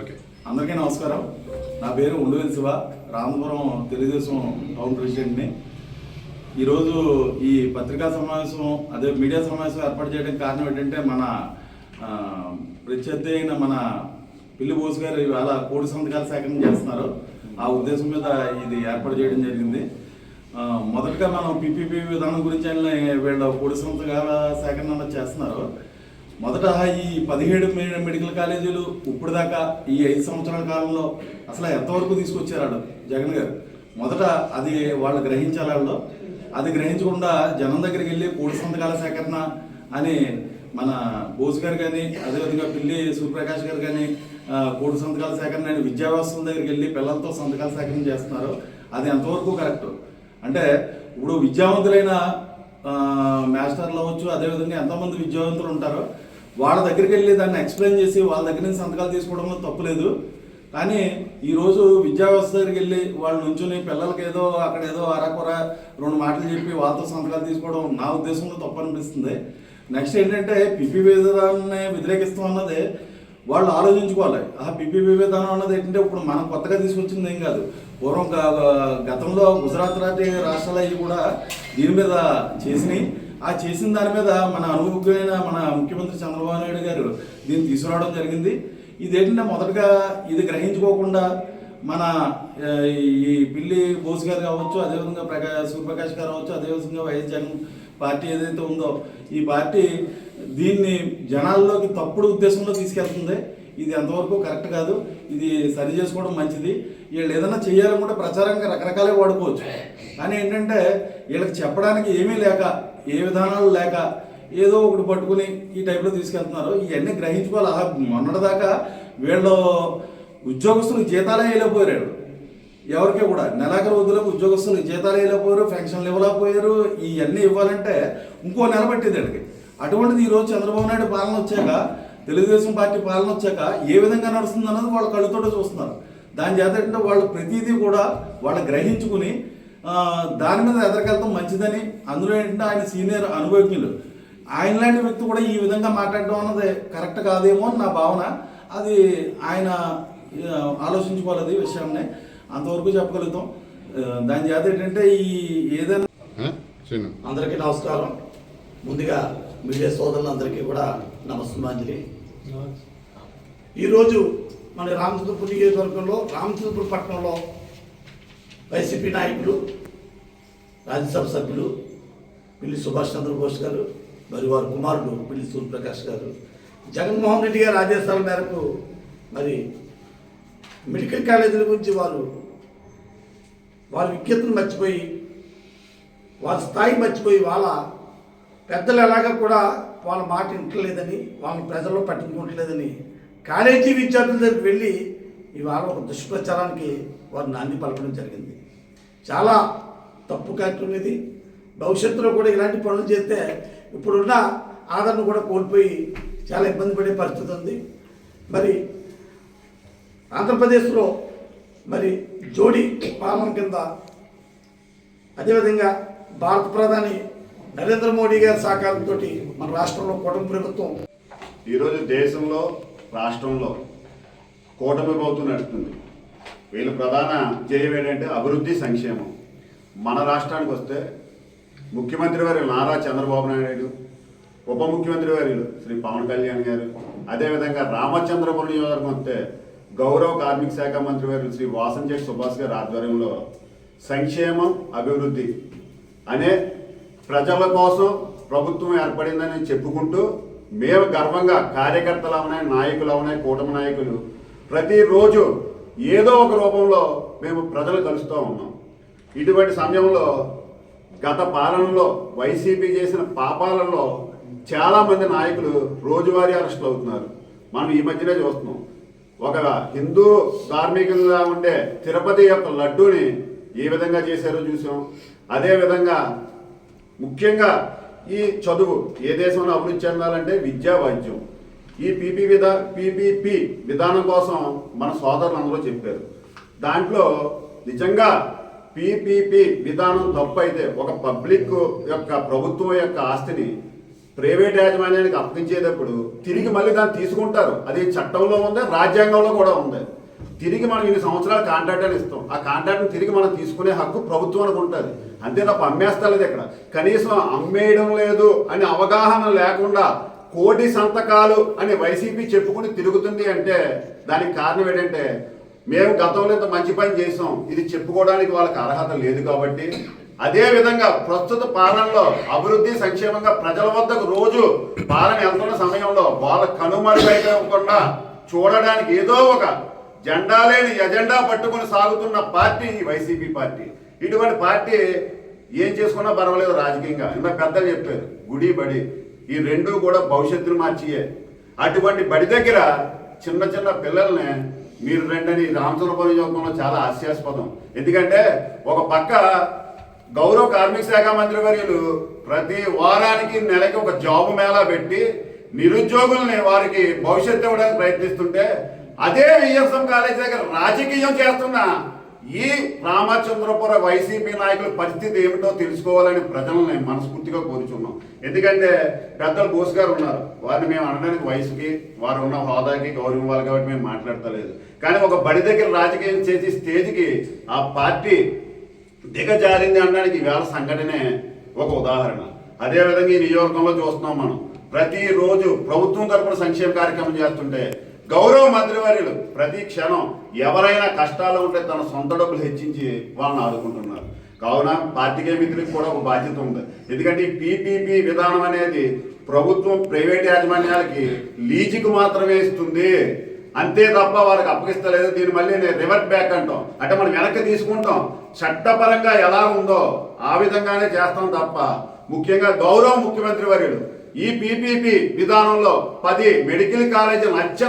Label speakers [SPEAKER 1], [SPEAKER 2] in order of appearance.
[SPEAKER 1] Okay. అందరికీ నమస్కారం. నా పేరు ఉండవేల్ శివ. రామపురం తెలుగుదేశం టౌన్ ప్రెసిడెంట్ని. ఈరోజు ఈ పత్రికా సమావేశం అదే మీడియా సమావేశం ఏర్పాటు చేయడానికి కారణం ఏంటంటే మన ప్రత్యర్థి అయిన మన పిల్లి బోస్ గారు ఇవాళ కోడి సంతకాలు సేకరణ చేస్తున్నారు. ఆ ఉద్దేశం మీద ఇది ఏర్పాటు చేయడం జరిగింది. మొదటగా మనం పిపిపి విధానం గురించి వీళ్ళ కోడి సంతకాల సేకరణ చేస్తున్నారు. మొదట ఈ పదిహేడు మెడికల్ కాలేజీలు ఇప్పుడు దాకా ఈ ఐదు సంవత్సరాల కాలంలో అసలు ఎంతవరకు తీసుకొచ్చారు వాళ్ళు జగన్ గారు. మొదట అది వాళ్ళు గ్రహించాలి వాళ్ళు అది గ్రహించకుండా జనం దగ్గరికి వెళ్ళి కోడి సంతకాల సేకరణ అని మన బోస్ గారు కానీ అదేవిధంగా పిల్లి సూర్యప్రకాష్ గారు కానీ ఆ, సంతకాల సేకరణ అని విద్యా వ్యవస్థల దగ్గరికి వెళ్ళి పిల్లలతో సంతకాల సేకరణ చేస్తున్నారు. అది ఎంతవరకు కరెక్ట్? అంటే ఇప్పుడు విద్యావంతులైన మాస్టర్లు అవ్వచ్చు అదేవిధంగా ఎంతమంది విద్యావంతులు ఉంటారో వాళ్ళ దగ్గరికి వెళ్ళి దాన్ని ఎక్స్ప్లెయిన్ చేసి వాళ్ళ దగ్గర నుంచి సంతకాలు తీసుకోవడంలో తప్పులేదు కానీ ఈరోజు విద్యా వ్యవస్థ దగ్గరికి వెళ్ళి వాళ్ళు నుంచుని పిల్లలకి ఏదో అక్కడ ఏదో అరకొర రెండు మాటలు చెప్పి వాళ్ళతో సంతకాలు తీసుకోవడం నా ఉద్దేశంలో తప్పు అనిపిస్తుంది. నెక్స్ట్ ఏంటంటే పిపి విధానాన్ని వ్యతిరేకిస్తాం అన్నది వాళ్ళు ఆలోచించుకోవాలి. ఆ పిపి విధానం అన్నది ఏంటంటే ఇప్పుడు మనం కొత్తగా తీసుకొచ్చింది ఏం కాదు. పూర్వం గ- గతంలో గుజరాత్ రాజ్య రాష్ట్రాలు అవి కూడా దీని మీద చేసినాయి. ఆ చేసిన దాని మీద మన అనుభవమైన మన ముఖ్యమంత్రి చంద్రబాబు నాయుడు గారు దీన్ని తీసుకురావడం జరిగింది. ఇదేంటంటే మొదటగా ఇది గ్రహించుకోకుండా మన ఈ పిల్లి బోస్ గారు కావచ్చు అదేవిధంగా ప్రకా సూర్యప్రకాష్ గారు కావచ్చు అదేవిధంగా వైఎస్ జగన్ పార్టీ ఏదైతే ఉందో ఈ పార్టీ దీన్ని జనాల్లోకి తప్పుడు ఉద్దేశంలో తీసుకెళ్తుంది. ఇది ఎంతవరకు కరెక్ట్ కాదు. ఇది సరి చేసుకోవడం మంచిది. వీళ్ళు ఏదైనా చేయాలనుకుంటే ప్రచారంగా రకరకాలే వాడుకోవచ్చు. కానీ ఏంటంటే వీళ్ళకి చెప్పడానికి ఏమీ లేక ఏ విధానాలు లేక ఏదో ఒకటి పట్టుకుని ఈ టైప్లో తీసుకెళ్తున్నారు. ఇవన్నీ గ్రహించుకోవాలి. మొన్నటిదాకా వీళ్ళు ఉద్యోగస్తులకు జీతాలే వేయలేకపోయారు. ఎవరికి కూడా. నెలాఖరు వద్దులకు ఉద్యోగస్తులకు జీతాలు వేయలేకపోయారు పెన్షన్లు ఇవ్వలేకపోయారు. ఇవన్నీ ఇవ్వాలంటే ఇంకో నెల పట్టింది వీళ్ళకి. అటువంటిది ఈరోజు చంద్రబాబు నాయుడు పాలన వచ్చాక తెలుగుదేశం పార్టీ పాలన వచ్చాక ఏ విధంగా నడుస్తుంది అన్నది వాళ్ళ కళ్ళతోటే చూస్తున్నారు. దాని చేత ఏంటంటే వాళ్ళు ప్రతిదీ కూడా వాళ్ళు గ్రహించుకుని ఆ, దాని మీద ఎదరికెళ్తాం మంచిదని. అందులో ఏంటంటే ఆయన సీనియర్ అనుభవజ్ఞులు. ఆయన లాంటి వ్యక్తి కూడా ఈ విధంగా మాట్లాడడం అన్నది కరెక్ట్ కాదేమో అని నా భావన. అది ఆయన ఆలోచించుకోవాలి విషయాన్ని. అంతవరకు చెప్పగలుగుతాం. దాని చేత ఏంటంటే ఈ ఏదైనా
[SPEAKER 2] అందరికీ నమస్కారం. ముందుగా మీడియా సోదరులందరికీ కూడా నమస్కారాంజలి ఈరోజు మన రామచంద్రపూర్ నియోజకవర్గంలో రామచంద్రపూర్ పట్టణంలో వైసీపీ నాయకులు రాజ్యసభ సభ్యులు పిల్లి సుభాష్ చంద్రబోస్ గారు మరి వారి కుమారుడు పిల్లి సూర్యప్రకాష్ గారు జగన్మోహన్ రెడ్డి గారి ఆదేశాల మేరకు మరి మెడికల్ కాలేజీల గురించి వారు వారి విజ్ఞతను మర్చిపోయి వాళ్ళ స్థాయి మర్చిపోయి వాళ్ళ పెద్దలు ఎలాగ కూడా వాళ్ళ మాట వింటలేదని వాళ్ళని ప్రజల్లో పట్టించుకోవట్లేదని కాలేజీ విద్యార్థుల దగ్గరికి వెళ్ళి ఇవాళ ఒక దుష్ప్రచారానికి వారు నాంది పలకడం జరిగింది. చాలా తప్పు కార్యక్రమం ఇది. భవిష్యత్తులో కూడా ఇలాంటి పనులు చేస్తే ఇప్పుడున్న ఆదరణ కూడా కోల్పోయి చాలా ఇబ్బంది పడే పరిస్థితి ఉంది. మరి ఆంధ్రప్రదేశ్లో మరి జోడీ పాలన కింద అదేవిధంగా భారత ప్రధాని నరేంద్ర మోడీ గారి సహకారంతో మన రాష్ట్రంలో కూటమి ప్రభుత్వం
[SPEAKER 3] ఈరోజు దేశంలో రాష్ట్రంలో కూటమి ప్రభుత్వం నడుస్తుంది వీళ్ళు ప్రధాన ధ్యేయం ఏంటంటే అభివృద్ధి సంక్షేమం. మన రాష్ట్రానికి వస్తే ముఖ్యమంత్రి వారి నారా చంద్రబాబు నాయుడు ఉప ముఖ్యమంత్రి వారు శ్రీ పవన్ కళ్యాణ్ గారు అదేవిధంగా రామచంద్రపురం నియోజకవర్గం వస్తే గౌరవ కార్మిక శాఖ మంత్రి వారు శ్రీ వాసంజయ్ సుభాష్ గారి ఆధ్వర్యంలో సంక్షేమం అభివృద్ధి అనే ప్రజల కోసం ప్రభుత్వం ఏర్పడిందని చెప్పుకుంటూ మేము గర్వంగా కార్యకర్తలు అవునాయి నాయకులు అవునాయి కూటమి నాయకులు ప్రతిరోజు ఏదో ఒక రూపంలో మేము ప్రజలు కలుస్తూ ఉన్నాం. ఇటువంటి సమయంలో గత పాలనలో వైసీపీ చేసిన పాపాలలో చాలామంది నాయకులు రోజువారీ అరెస్టులు అవుతున్నారు. మనం ఈ మధ్యనే చూస్తున్నాం. ఒక హిందూ ధార్మికంగా ఉండే తిరుపతి యొక్క లడ్డూని ఏ విధంగా చేశారో చూసాం. అదేవిధంగా ముఖ్యంగా ఈ చదువు ఏ దేశంలో అభివృద్ధి చెందాలంటే విద్యా వైద్యం. ఈ పీపీ విధా పీపీపీ విధానం కోసం మన సోదరులు అందరూ చెప్పారు. దాంట్లో నిజంగా పీపీపీ విధానం తప్పు అయితే ఒక పబ్లిక్ యొక్క ప్రభుత్వం యొక్క ఆస్తిని ప్రైవేట్ యాజమాన్యానికి అప్పగించేటప్పుడు తిరిగి మళ్ళీ దాన్ని తీసుకుంటారు. అది చట్టంలో ఉంది రాజ్యాంగంలో కూడా ఉంది. తిరిగి మనం ఇన్ని సంవత్సరాలు కాంట్రాక్ట్ అని ఇస్తాం. ఆ కాంట్రాక్ట్ని తిరిగి మనం తీసుకునే హక్కు ప్రభుత్వానికి ఉంటుంది. అంతే తప్ప అమ్మేస్తలేదు ఇక్కడ. కనీసం అమ్మేయడం లేదు అని అవగాహన లేకుండా కోటి సంతకాలు అని వైసీపీ చెప్పుకుని తిరుగుతుంది అంటే దానికి కారణం ఏంటంటే మేము గతంలో ఇంత మంచి పని చేసాం ఇది చెప్పుకోవడానికి వాళ్ళకి అర్హత లేదు కాబట్టి అదే విధంగా ప్రస్తుత పాలనలో అభివృద్ధి సంక్షేమంగా ప్రజల వద్దకు రోజు పాలన వెళ్తున్న సమయంలో వాళ్ళ కనుమరుగైపోకుండా చూడడానికి ఏదో ఒక జెండా లేని ఎజెండా పట్టుకుని సాగుతున్న పార్టీ ఈ వైసీపీ పార్టీ. ఇటువంటి పార్టీ ఏం చేసుకున్నా పర్వాలేదు రాజకీయంగా. ఇంత పెద్దలు చెప్పారు గుడి బడి. ఈ రెండు కూడా భవిష్యత్తును మార్చియే. అటువంటి బడి దగ్గర చిన్న చిన్న పిల్లల్ని మీరు రెండని రామచంద్రపురం యోగంలో చాలా హాస్యాస్పదం. ఎందుకంటే ఒక పక్క గౌరవ కార్మిక శాఖ మంత్రి వర్యులు ప్రతి వారానికి నెలకి ఒక జాబ్ మేళా పెట్టి నిరుద్యోగుల్ని వారికి భవిష్యత్తు ఇవ్వడానికి ప్రయత్నిస్తుంటే అదే విఎస్ఎం కాలేజ్ దగ్గర రాజకీయం చేస్తున్నా ఈ రామచంద్రపుర వైసీపీ నాయకుల పరిస్థితి ఏమిటో తెలుసుకోవాలని ప్రజల్ని మనస్ఫూర్తిగా కోరుచున్నాం. ఎందుకంటే పెద్దలు బోస్ గారు ఉన్నారు. వారిని మేము అనడానికి వయసుకి వారు ఉన్న హోదాకి గౌరవం ఇవ్వాలి కాబట్టి మేము మాట్లాడతలేదు. కానీ ఒక బడి దగ్గర రాజకీయం చేసి స్టేజ్కి ఆ పార్టీ దిగజారింది అనడానికి ఈవేళ సంఘటనే ఒక ఉదాహరణ. అదేవిధంగా ఈ నియోజకవర్గంలో చూస్తున్నాం మనం. ప్రతిరోజు ప్రభుత్వం తరపున సంక్షేమ కార్యక్రమం చేస్తుంటే గౌరవ మంత్రివర్యులు ప్రతి క్షణం ఎవరైనా కష్టాలు ఉంటే తన సొంత డబ్బులు హెచ్చించి వాళ్ళని ఆదుకుంటున్నారు. కావున పార్టీకే మిత్రులకు కూడా ఒక బాధ్యత ఉంది. ఎందుకంటే ఈ పీపీపీ విధానం అనేది ప్రభుత్వం ప్రైవేట్ యాజమాన్యాలకి లీజుకు మాత్రమే ఇస్తుంది. అంతే తప్ప వాళ్ళకి అప్పగిస్తలేదు. దీన్ని మళ్ళీ నేను రివర్ట్ బ్యాక్ అంటాం. అంటే మనం వెనక్కి తీసుకుంటాం. చట్టపరంగా ఎలా ఉందో ఆ విధంగానే చేస్తాం తప్ప ముఖ్యంగా గౌరవ ముఖ్యమంత్రి వర్యులు ఈ పీపీపీ విధానంలో పది మెడికల్ కాలేజీలు అత్య